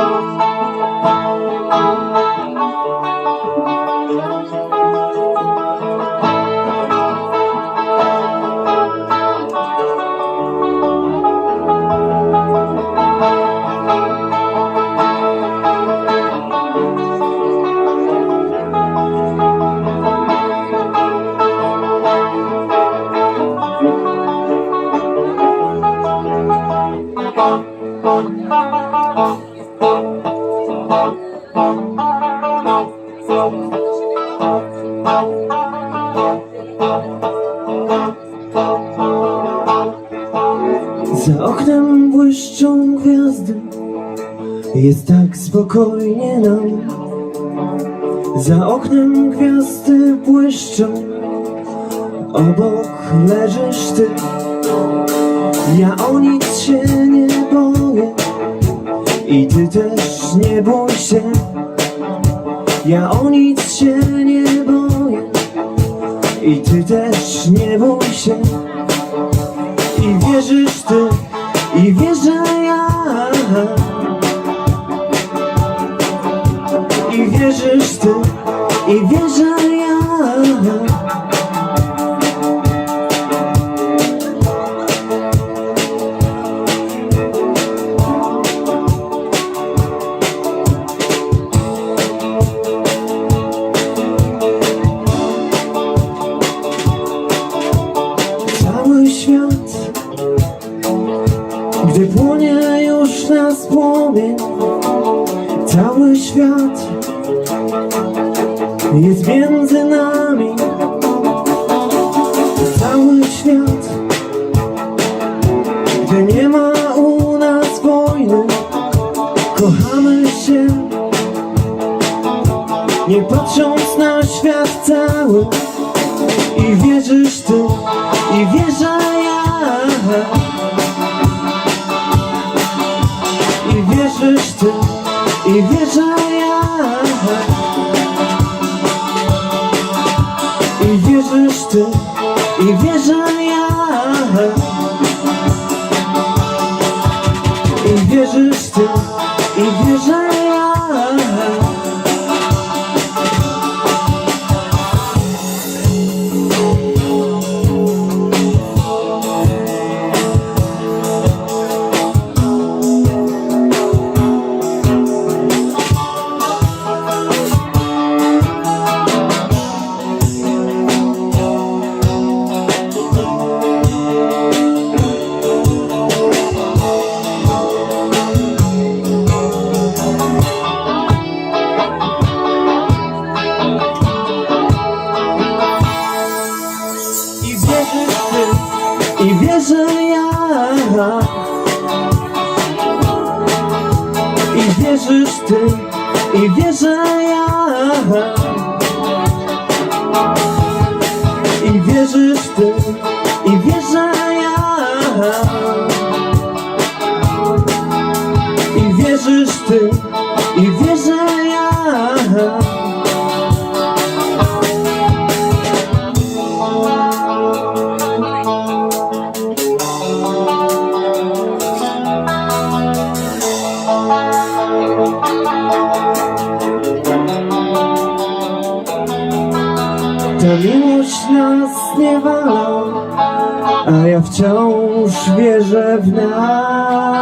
Oh. Za oknem błyszczą gwiazdy. Jest tak spokojnie nam. Za oknem gwiazdy błyszczą. Obok leżysz ty. Ja o nic się I ty też nie bój się. Ja o nic się nie boję. I ty też nie bój się. I wierzysz ty, i wierzę ja. I wierzysz ty, i wierzę Cały świat Gdy płonie już nas płomień Cały świat. Jest między nami Cały świat. Gdy nie ma u nas wojny Kochamy się. Nie patrząc na świat cały I wierzysz ty I wierzę ja. I wierzysz ty, i wierzę wierzę ja I wierzysz ty, i wierzę ja. I wierzysz ty, i wierzę ja. I wierzysz ty, Ta miłość nas nie wala, a ja wciąż wierzę w nas.